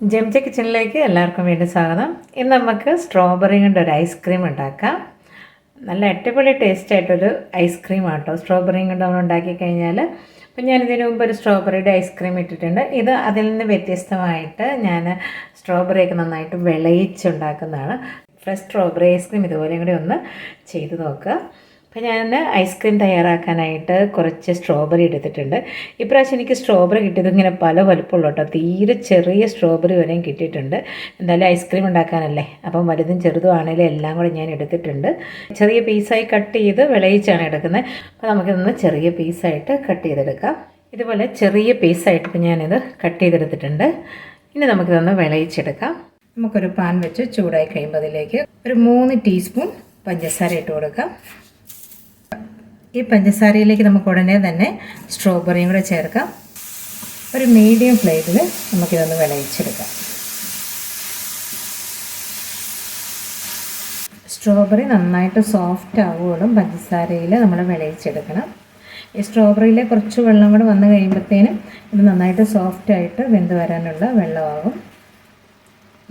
ജെംജ കിച്ചണിലേക്ക് എല്ലാവർക്കും വേണ്ടി സ്വാഗതം. ഇന്ന് നമുക്ക് സ്ട്രോബെറി കൊണ്ട് ഒരു ഐസ്ക്രീം ഉണ്ടാക്കാം. നല്ല അടിപൊളി ടേസ്റ്റ് ആയിട്ടൊരു ഐസ്ക്രീം ആട്ടോ. സ്ട്രോബെറി കൊണ്ട് നമ്മൾ ഉണ്ടാക്കി കഴിഞ്ഞാൽ അപ്പം ഞാൻ ഇതിനു മുമ്പ് ഒരു സ്ട്രോബെറിയുടെ ഐസ്ക്രീം ഇട്ടിട്ടുണ്ട്. ഇത് അതിൽ നിന്ന് വ്യത്യസ്തമായിട്ട് ഞാൻ സ്ട്രോബെറിയൊക്കെ നന്നായിട്ട് വിളയിച്ചുണ്ടാക്കുന്നതാണ്. ഫ്രഷ് സ്ട്രോബെറി ഐസ്ക്രീം ഇതുപോലെയും കൂടി ഒന്ന് ചെയ്ത് നോക്കുക. അപ്പോൾ ഞാൻ ഐസ്ക്രീം തയ്യാറാക്കാനായിട്ട് കുറച്ച് സ്ട്രോബെറി എടുത്തിട്ടുണ്ട്. ഇപ്രാവശ്യം എനിക്ക് സ്ട്രോബെറി കിട്ടിയത് ഇങ്ങനെ പല വലുപ്പമുള്ള കേട്ടോ തീരെ ചെറിയ സ്ട്രോബെറി വരെയും കിട്ടിയിട്ടുണ്ട്. എന്തായാലും ഐസ്ക്രീം ഉണ്ടാക്കാനല്ലേ. അപ്പം വലുതും ചെറുതും ആണെങ്കിലും എല്ലാം കൂടെ ഞാൻ എടുത്തിട്ടുണ്ട്. ചെറിയ പീസായി കട്ട് ചെയ്ത് വിളയിച്ചാണ് എടുക്കുന്നത്. അപ്പോൾ നമുക്കിതൊന്ന് ചെറിയ പീസായിട്ട് കട്ട് ചെയ്തെടുക്കാം. ഇതുപോലെ ചെറിയ പീസായിട്ട് ഇപ്പോൾ ഞാനിത് കട്ട് ചെയ്തെടുത്തിട്ടുണ്ട്. ഇനി നമുക്കിതൊന്ന് വിളയിച്ചെടുക്കാം. നമുക്കൊരു പാൻ വെച്ച് ചൂടായി കഴിയുമ്പോൾ അതിലേക്ക് ഒരു മൂന്ന് ടീസ്പൂൺ പഞ്ചസാര ഇട്ട് കൊടുക്കാം. ഈ പഞ്ചസാരയിലേക്ക് നമുക്ക് ഉടനെ തന്നെ സ്ട്രോബെറിയും കൂടെ ചേർക്കാം. ഒരു മീഡിയം ഫ്ലെയിമിൽ നമുക്കിതൊന്ന് വിളയിച്ചെടുക്കാം. സ്ട്രോബെറി നന്നായിട്ട് സോഫ്റ്റ് ആവുകയുള്ളൂ. പഞ്ചസാരയിൽ നമ്മൾ വിളയിച്ചെടുക്കണം. ഈ സ്ട്രോബെറിയിലെ കുറച്ച് വെള്ളം കൂടെ വന്നു കഴിയുമ്പോഴത്തേനും ഇത് നന്നായിട്ട് സോഫ്റ്റായിട്ട് വെന്ത് വരാനുള്ള വെള്ളമാകും.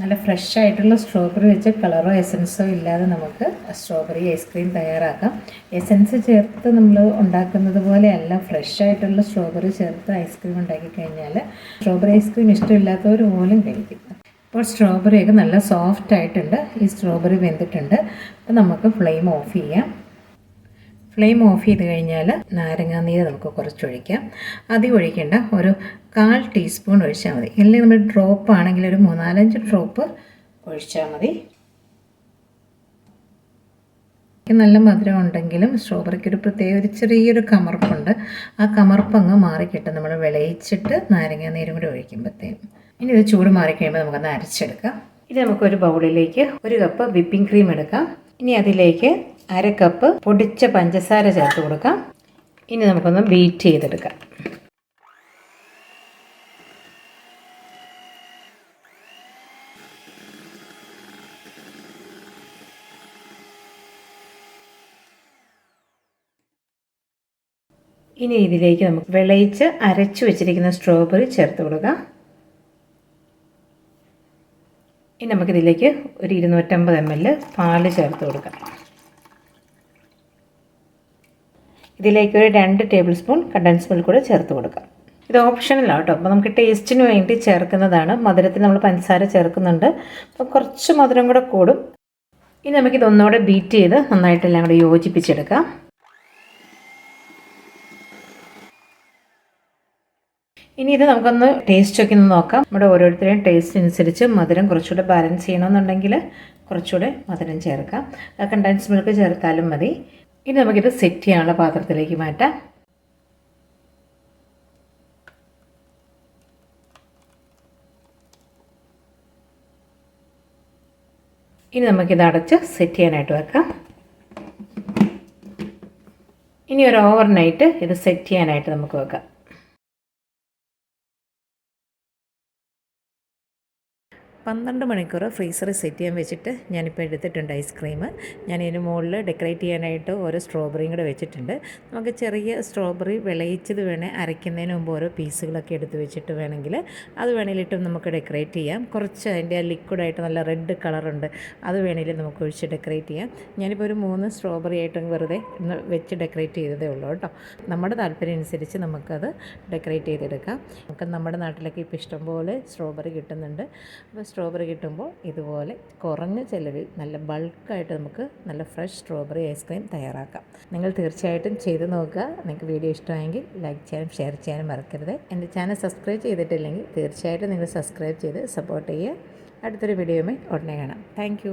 നല്ല ഫ്രഷ് ആയിട്ടുള്ള സ്ട്രോബെറി വെച്ച് കളറോ എസൻസോ ഇല്ലാതെ നമുക്ക് സ്ട്രോബെറി ഐസ്ക്രീം തയ്യാറാക്കാം. എസൻസ് ചേർത്ത് നമ്മൾ ഉണ്ടാക്കുന്നത് പോലെയല്ല ഫ്രഷ് ആയിട്ടുള്ള സ്ട്രോബെറി ചേർത്ത് ഐസ്ക്രീം ഉണ്ടാക്കി കഴിഞ്ഞാൽ സ്ട്രോബെറി ഐസ്ക്രീം ഇഷ്ടമില്ലാത്തവർ പോലും കഴിക്കും. ഇപ്പോൾ സ്ട്രോബെറിയൊക്കെ നല്ല സോഫ്റ്റ് ആയിട്ടുണ്ട് ഈ സ്ട്രോബെറി വെന്തിട്ടുണ്ട്. അപ്പോൾ നമുക്ക് ഫ്ലെയിം ഓഫ് ചെയ്യാം. ഫ്ലെയിം ഓഫ് ചെയ്ത് കഴിഞ്ഞാൽ നാരങ്ങാനീര് നമുക്ക് കുറച്ചൊഴിക്കാം. അധികം ഒഴിക്കേണ്ട ഒരു കാൽ ടീസ്പൂൺ ഒഴിച്ചാൽ മതി. അല്ലെങ്കിൽ നമ്മൾ ഡ്രോപ്പ് ആണെങ്കിൽ ഒരു മൂന്നാലഞ്ച് ഡ്രോപ്പ് ഒഴിച്ചാൽ മതി. നല്ല മധുരം ഉണ്ടെങ്കിലും സ്ട്രോബെറിക്ക് ഒരു പ്രത്യേക ഒരു ചെറിയൊരു കമർപ്പുണ്ട്. ആ കമർപ്പ് അങ്ങ് മാറിക്കിട്ടും. നമ്മൾ വിളയിച്ചിട്ട് നാരങ്ങ നീരും കൂടി ഒഴിക്കുമ്പോഴത്തേക്കും ഇനി ഇത് ചൂട് മാറിക്കഴിയുമ്പോൾ നമുക്കൊന്ന് അരച്ചെടുക്കാം. ഇത് നമുക്കൊരു ബൗളിലേക്ക് ഒരു കപ്പ് വിപ്പിംഗ് ക്രീം എടുക്കാം. ഇനി അതിലേക്ക് അര കപ്പ് പൊടിച്ച പഞ്ചസാര ചേർത്ത് കൊടുക്കാം. ഇനി നമുക്കൊന്ന് ബീറ്റ് ചെയ്തെടുക്കാം. ഇനി ഇതിലേക്ക് നമുക്ക് വിളയിച്ച് അരച്ചു വെച്ചിരിക്കുന്ന സ്ട്രോബെറി ചേർത്ത് കൊടുക്കാം. ഇനി നമുക്കിതിലേക്ക് ഒരു ഇരുന്നൂറ്റമ്പത് എം എൽ പാൽ ചേർത്ത് കൊടുക്കാം. ഇതിലേക്ക് ഒരു രണ്ട് ടേബിൾ സ്പൂൺ കണ്ടൻസ് മിൽക്ക് കൂടെ ചേർത്ത് കൊടുക്കാം. ഇത് ഓപ്ഷണലാണ് കേട്ടോ. അപ്പോൾ നമുക്ക് ടേസ്റ്റിന് വേണ്ടി ചേർക്കുന്നതാണ്. മധുരത്തിൽ നമ്മൾ പഞ്ചസാര ചേർക്കുന്നുണ്ട്. അപ്പോൾ കുറച്ച് മധുരം കൂടെ കൂടും. ഇനി നമുക്കിത് ഒന്നുകൂടെ ബീറ്റ് ചെയ്ത് നന്നായിട്ടെല്ലാം കൂടെ യോജിപ്പിച്ചെടുക്കാം. ഇനി ഇത് നമുക്കൊന്ന് ടേസ്റ്റ് ഒക്കെ ഒന്ന് നോക്കാം. നമ്മുടെ ഓരോരുത്തരുടെയും ടേസ്റ്റ് അനുസരിച്ച് മധുരം കുറച്ചുകൂടെ ബാലൻസ് ചെയ്യണമെന്നുണ്ടെങ്കിൽ കുറച്ചുകൂടെ മധുരം ചേർക്കാം. കണ്ടൻസ് മിൽക്ക് ചേർത്താലും മതി. ഇനി നമുക്കിത് സെറ്റ് ചെയ്യാനുള്ള പാത്രത്തിലേക്ക് മാറ്റാം. ഇനി നമുക്കിത് അടച്ച് സെറ്റ് ചെയ്യാനായിട്ട് വെക്കാം. ഇനി ഒരു ഓവർ നൈറ്റ് ഇത് സെറ്റ് ചെയ്യാനായിട്ട് നമുക്ക് വെക്കാം. പന്ത്രണ്ട് മണിക്കൂർ ഫ്രീസറിൽ സെറ്റ് ചെയ്യാൻ വെച്ചിട്ട് ഞാനിപ്പോൾ എടുത്തിട്ടുണ്ട് ഐസ്ക്രീം. ഞാൻ ഇതിന് മുകളിൽ ഡെക്കറേറ്റ് ചെയ്യാനായിട്ട് ഓരോ സ്ട്രോബെറിയും കൂടെ വെച്ചിട്ടുണ്ട്. നമുക്ക് ചെറിയ സ്ട്രോബെറി വിളയിച്ചത് വേണേൽ അരയ്ക്കുന്നതിന് മുമ്പ് ഓരോ പീസുകളൊക്കെ എടുത്ത് വെച്ചിട്ട് വേണമെങ്കിൽ അത് വേണമെങ്കിലും നമുക്ക് ഡെക്കറേറ്റ് ചെയ്യാം. കുറച്ച് അതിന്റെ ആ ലിക്വിഡായിട്ട് നല്ല റെഡ് കളറുണ്ട് അത് വേണമെങ്കിലും നമുക്ക് ഒഴിച്ച് ഡെക്കറേറ്റ് ചെയ്യാം. ഞാനിപ്പോൾ ഒരു മൂന്ന് സ്ട്രോബെറി ആയിട്ടും വെറുതെ വെച്ച് ഡെക്കറേറ്റ് ചെയ്തതേ ഉള്ളൂ കേട്ടോ. നമ്മുടെ താല്പര്യം അനുസരിച്ച് നമുക്കത് ഡെക്കറേറ്റ് ചെയ്തെടുക്കാം. നമുക്ക് നമ്മുടെ നാട്ടിലൊക്കെ ഇപ്പോൾ ഇഷ്ടംപോലെ സ്ട്രോബെറി കിട്ടുന്നുണ്ട്. അപ്പോൾ സ്ട്രോബെറി കിട്ടുമ്പോൾ ഇതുപോലെ കുറഞ്ഞ ചിലവിൽ നല്ല ബൾക്കായിട്ട് നമുക്ക് നല്ല ഫ്രഷ് സ്ട്രോബെറി ഐസ്ക്രീം തയ്യാറാക്കാം. നിങ്ങൾ തീർച്ചയായിട്ടും ചെയ്ത് നോക്കുക. നിങ്ങൾക്ക് വീഡിയോ ഇഷ്ടമായെങ്കിൽ ലൈക്ക് ചെയ്യാനും ഷെയർ ചെയ്യാനും മറക്കരുത്. എന്റെ ചാനൽ സബ്സ്ക്രൈബ് ചെയ്തിട്ടില്ലെങ്കിൽ തീർച്ചയായിട്ടും നിങ്ങൾ സബ്സ്ക്രൈബ് ചെയ്ത് സപ്പോർട്ട് ചെയ്യുക. അടുത്തൊരു വീഡിയോയുമായി ഉടനെ കാണാം. താങ്ക്